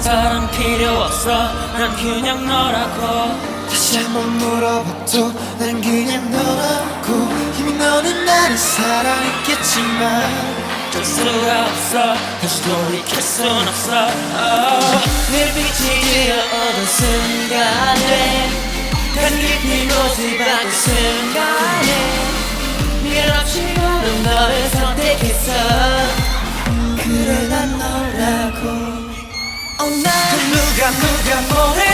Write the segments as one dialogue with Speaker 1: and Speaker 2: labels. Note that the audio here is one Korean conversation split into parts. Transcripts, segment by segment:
Speaker 1: 사랑 필요 없어. 난 그냥 너라고.
Speaker 2: 다시 한번 물어봐도 난 그냥 너라고. 이미 너는 나를 사랑했겠지만
Speaker 1: 될 수가 없어. 다시 돌이킬 순 없어. oh. 늘 빛이 되어오던 순간에 간 깊이 받은 순간에 미련 없이 나는 너를 선택했어 누가 누가 뭐래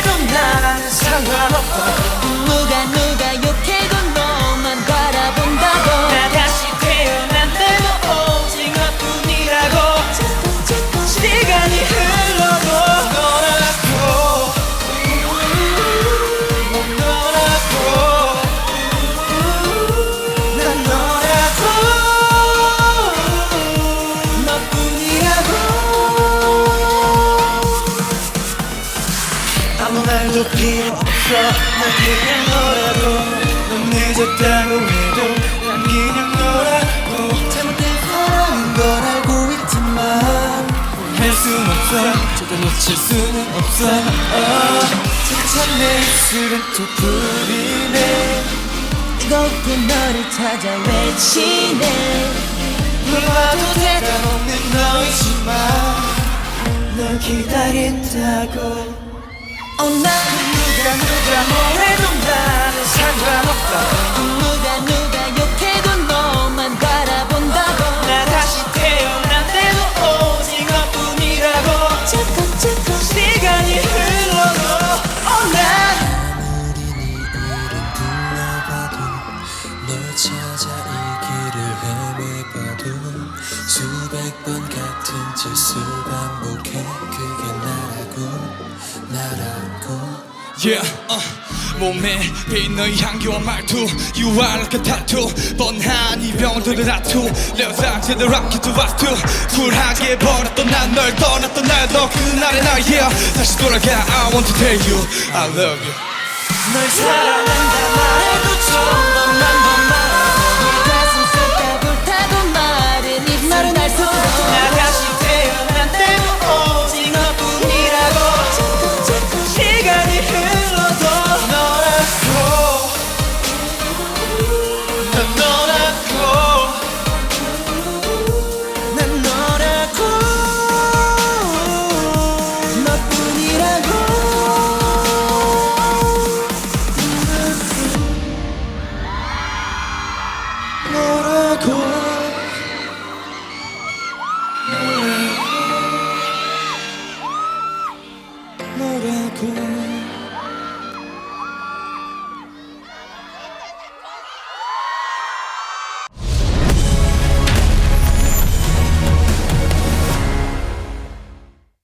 Speaker 2: 말도 필요 없어 난 그냥 너라고 넌 늦었다고 해도 난 그냥 너라고 잘못된 사랑인 걸 알고 있지만 할순 없어. 절대 놓칠 수는 없어. 어, 진짜 내 입술은 또 불이네.
Speaker 3: 뜨겁게 너를 찾아 외치네
Speaker 2: 불러도 대답 없는 너이지만 널 기다린다고
Speaker 4: 수백 번 같은 짓을 반복해 그게 나라고. 나라고
Speaker 5: Yeah, uh, 몸에 배인 너의 향기와 말투 You are like a tattoo 뻔한 이병들의 다투 to us too 쿨하게 버렸던 난널 떠났던 날너 그날의 날 yeah 다시 돌아가 I want to tell you I love you
Speaker 1: 널 사랑한다 말해도 좀더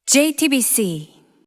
Speaker 6: JTBC